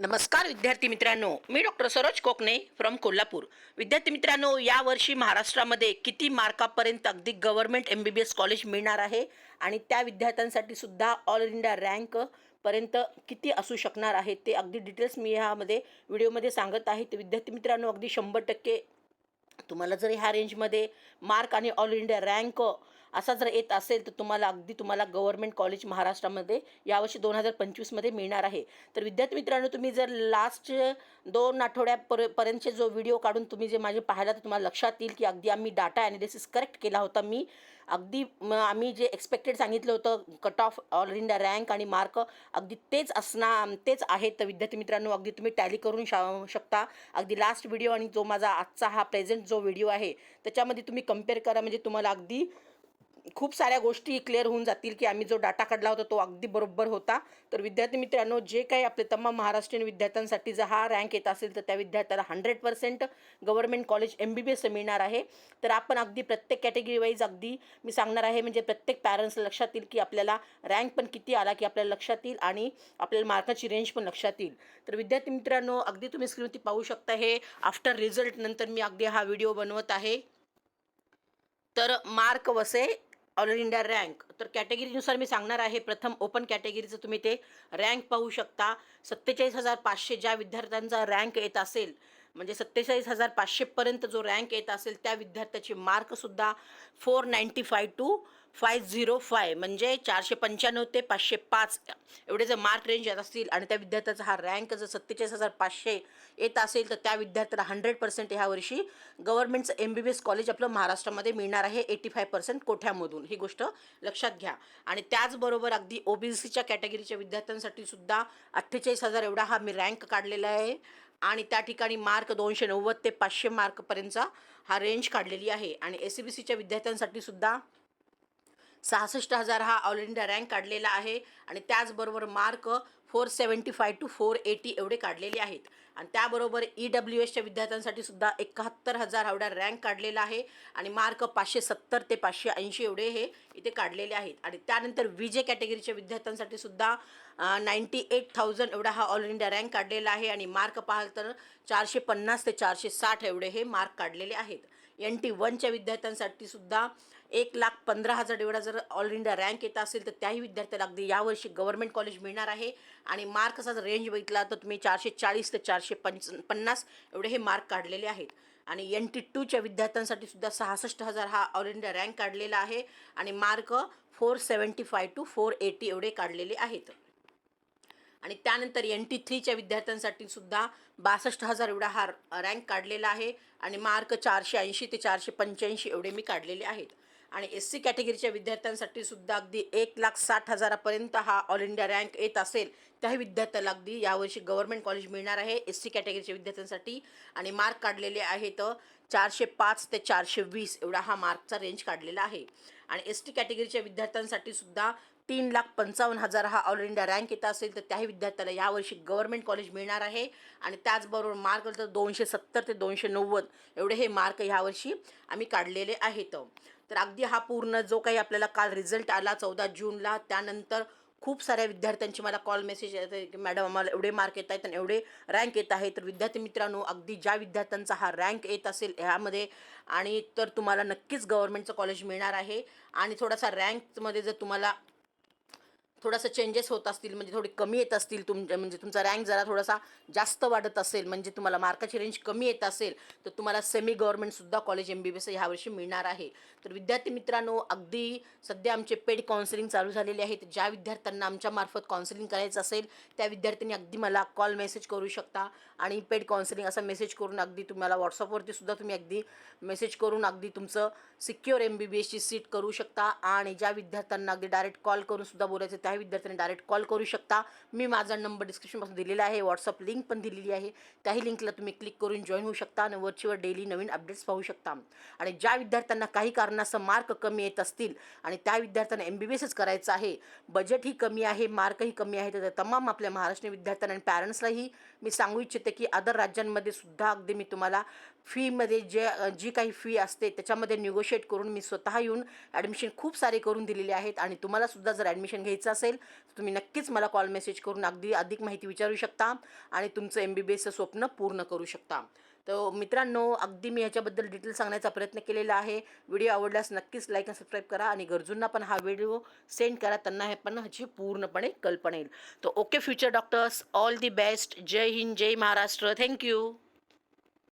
नमस्कार विद्यार्थी मित्रांनो. मी डॉक्टर सरोज कोकणे फ्रॉम कोल्हापूर. विद्यार्थी मित्रांनो यावर्षी महाराष्ट्रामध्ये किती मार्कापर्यंत अगदी government M B B S college मिळणार आहे? आणि त्या विद्यार्थ्यांसाठी सुद्धा ऑल इंडिया रँक पर्यंत किती असू शकणार आहे? ते अगदी डिटेल्स मी ह्यामध्ये व्हिडिओमध्ये सांगत आहे. ते विद्यार्थी मित्रांनो अगदी शंभर टक्के तुम्हाला जर ह्या रेंजमध्ये मार्क आणि ऑल इंडिया रँक असा जर येत असेल तर तुम्हाला अगदी तुम्हाला गव्हर्नमेंट कॉलेज महाराष्ट्रामध्ये यावर्षी दोन हजार पंचवीसमध्ये मिळणार आहे. तर विद्यार्थी मित्रांनो तुम्ही जर लास्ट दोन आठवड्यापर पर्यंतचे जो व्हिडिओ काढून तुम्ही जे माझे पाहिला तर तुम्हाला लक्षात येईल की अगदी आम्ही डाटा ॲनालिसिस करेक्ट केला होता. मी अगदी म आम्ही जे एक्सपेक्टेड सांगितलं होतं cut off all India rank आणि मार्क अगदी तेच असणार तेच आहेत. तर विद्यार्थी मित्रांनो अगदी तुम्ही टॅली करून शा शकता. अगदी लास्ट व्हिडिओ आणि जो माझा आजचा हा प्रेझेंट जो व्हिडिओ आहे त्याच्यामध्ये तुम्ही कंपेअर करा. म्हणजे तुम्हाला अगदी खूप साऱ्या गोष्टी क्लिअर होऊन जातील की आम्ही जो डाटा काढला होता तो अगदी बरोबर होता. तर विद्यार्थी मित्रांनो जे काही आपले तमाम महाराष्ट्रीयन विद्यार्थ्यांसाठी जर हा रँक येत असेल तर त्या विद्यार्थ्याला hundred percent government college M B B S मिळणार आहे. तर आपण अगदी प्रत्येक कॅटेगरी वाईज अगदी मी सांगणार आहे म्हणजे प्रत्येक पॅरेंट्स लक्षात येईल की आपल्याला रँक पण किती आला की आपल्याला लक्षात येईल आणि आपल्याला मार्काची रेंज पण लक्षात येईल. तर विद्यार्थी मित्रांनो अगदी तुम्ही स्क्रीनवरती पाहू शकता हे. आफ्टर रिझल्ट नंतर मी अगदी हा व्हिडिओ बनवत आहे. तर मार्क वसे ऑल इंडिया रँक. तर कॅटेगरीनुसार मी सांगणार आहे प्रथम ओपन कॅटेगरीचं तुम्ही ते रँक पाहू शकता. सत्तेचाळीस हजार पाचशे ज्या विद्यार्थ्यांचा रँक येत असेल म्हणजे सत्तेचाळीस हजार पाचशेपर्यंत जो रँक येत असेल त्या विद्यार्थ्याचे मार्कसुद्धा four ninety five two five zero five म्हणजे चारशे पंच्याण्णव ते पाचशे पाच एवढे जर मार्क रेंज येत असतील आणि त्या विद्यार्थ्याचा हा रँक जर सत्तेचाळीस हजार पाचशे येत असेल तर त्या विद्यार्थ्याला हंड्रेड पर्सेंट ह्या वर्षी गव्हर्नमेंटचं M B B S college आपलं महाराष्ट्रामध्ये मिळणार आहे एटी फाय पर्सेंट कोठ्यामधून. ही गोष्ट लक्षात घ्या. आणि त्याचबरोबर अगदी ओ बी सीच्या कॅटेगरीच्या विद्यार्थ्यांसाठी सुद्धा अठ्ठेचाळीस हजार एवढा हा मी रँक काढलेला आहे. आणि त्या ठिकाणी मार्क दोनशे नव्वद ते पाचशे मार्कपर्यंतचा हा रेंज काढलेली आहे. आणि एस सी बी सीच्या विद्यार्थ्यांसाठी सुद्धा सहासष्ट हजार हा ऑल इंडिया रँक काढलेला आहे. आणि त्याचबरोबर mark four seventy five two four eighty एवढे काढलेले आहेत. आणि त्याबरोबर ई डब्ल्यू एसच्या विद्यार्थ्यांसाठी सुद्धा एकाहत्तर हजार एवढा रँक काढलेला आहे. आणि मार्क पाचशे सत्तर ते पाचशे ऐंशी एवढे हे इथे काढलेले आहेत. आणि त्यानंतर व्ही जे कॅटेगरीच्या विद्यार्थ्यांसाठी सुद्धा नाईंटी एट थाउजंड एवढा हा ऑल इंडिया रँक काढलेला आहे. आणि मार्क पाहाल तर चारशे पन्नास ते चारशे साठ एवढे हे मार्क काढलेले आहेत. एन टी वनच्या विद्यार्थ्यांसाठी सुद्धा एक लाख पंधरा हजार एवढा जर ऑल इंडिया रँक येत असेल तर त्याही विद्यार्थ्याला अगदी यावर्षी गव्हर्नमेंट कॉलेज मिळणार आहे. आणि मार्कचा जर रेंज बघितला तर तुम्ही चारशे चाळीस ते चारशे पंच पन्नास एवढे हे मार्क काढलेले आहेत. आणि एन टी टूच्या विद्यार्थ्यांसाठी सुद्धा सहासष्ट हजार हा ऑल इंडिया रँक काढलेला आहे. आणि mark four seventy five two four eighty एवढे काढलेले आहेत. आणि त्यानंतर एन टी थ्रीच्या विद्यार्थ्यांसाठी सुद्धा बासष्ट हजार एवढा हा रँक काढलेला आहे. आणि मार्क चारशे ऐंशी ते चारशे पंच्याऐंशी एवढे मी काढलेले आहेत. आणि एस सी कॅटेगरीच्या विद्यार्थ्यांसाठी सुद्धा अगदी एक लाख साठ हजारापर्यंत हा ऑल इंडिया रँक येत असेल त्याही विद्यार्थ्याला अगदी यावर्षी गव्हर्नमेंट कॉलेज मिळणार आहे एस सी कॅटेगरीच्या विद्यार्थ्यांसाठी. आणि मार्क काढलेले आहेत चारशे पाच ते चारशे वीस एवढा हा मार्कचा रेंज काढलेला आहे. आणि एस टी कॅटेगरीच्या विद्यार्थ्यांसाठी सुद्धा तीन लाख पंचावन्न हजार हा ऑल इंडिया रँक येत असेल तर त्याही विद्यार्थ्याला यावर्षी गव्हर्नमेंट कॉलेज मिळणार आहे. आणि त्याचबरोबर मार्क तर दोनशे सत्तर ते दोनशे नव्वद एवढे हे मार्क ह्यावर्षी आम्ही काढलेले आहेत. तर अगदी हा पूर्ण जो काही आपल्याला काल रिझल्ट आला चौदा जूनला त्यानंतर खूप साऱ्या विद्यार्थ्यांची मला कॉल मेसेज येते की मॅडम आम्हाला एवढे मार्क येत आहेत आणि एवढे रँक येत आहे तर विद्यार्थी मित्रांनो अगदी ज्या विद्यार्थ्यांचा हा रँक येत असेल ह्यामध्ये आणि तर तुम्हाला नक्कीच गव्हर्नमेंटचं कॉलेज मिळणार आहे. आणि थोडासा रँकमध्ये जर तुम्हाला थोडासा चेंजेस होत असतील म्हणजे थोडी कमी येत असतील तुम म्हणजे तुमचा रँक जरा थोडासा जास्त वाढत असेल म्हणजे तुम्हाला मार्काची रेंज कमी येत असेल तर तुम्हाला semi गव्हर्नमेंटसुद्धा college M B B S ह्यावर्षी मिळणार आहे. तर विद्यार्थी मित्रांनो अगदी सध्या आमचे पेड काउन्सिलिंग चालू झालेले आहेत. ज्या विद्यार्थ्यांना आमच्यामार्फत काउन्सिलिंग करायचं असेल त्या विद्यार्थ्यांनी अगदी मला कॉल मेसेज करू शकता. आणि पेड काउन्सिलिंग असा मेसेज करून अगदी तुम्हाला व्हॉट्सअपवरती सुद्धा तुम्ही अगदी मेसेज करून अगदी तुमचं सिक्युअर एम बी बी एसची सीट करू शकता. आणि ज्या विद्यार्थ्यांना अगदी डायरेक्ट कॉल करून सुद्धा बोलायचं त्या विद्यार्थ्यांनी डायरेक्ट कॉल करू शकता. मी माझा नंबर डिस्क्रिप्शनपासून दिलेला आहे व्हॉट्सअप लिंक पण दिलेली आहे. त्याही लिंकला तुम्ही क्लिक करून जॉईन होऊ शकता आणि वरचीवर डेली नवीन अपडेट्स पाहू शकता. आणि ज्या विद्यार्थ्यांना काही कारणास्तव मार्क कमी येत असतील आणि त्या विद्यार्थ्यांना एम बी बी एसच करायचं आहे बजेटही कमी आहे मार्कही कमी आहे तर तमाम आपल्या महाराष्ट्रीय विद्यार्थ्यांना आणि पॅरेंट्सलाही मी सांगू इच्छिते की अदर राज्यांमध्ये सुद्धा अगदी मी तुम्हाला फीमध्ये जे जी काही फी असते त्याच्यामध्ये निगोशिएट करून मी स्वतः येऊन ॲडमिशन खूप सारे करून दिलेले आहेत आणि तुम्हालासुद्धा जर ॲडमिशन घ्यायचं असेल तर तुम्ही नक्कीच मला कॉल मेसेज करून अगदी अधिक माहिती विचारू शकता आणि तुमचं एम बी बी एसचं स्वप्न पूर्ण करू शकता. तर मित्रांनो अगदी मी ह्याच्याबद्दल डिटेल सांगण्याचा प्रयत्न केलेला आहे. व्हिडिओ आवडल्यास नक्कीच लाईक आणि सबस्क्राईब करा आणि गरजूंना पण हा व्हिडिओ सेंड करा. त्यांना हे पण ह्याची पूर्णपणे कल्पना येईल. तर okay future doctors all the best जय हिंद जय महाराष्ट्र. Thank you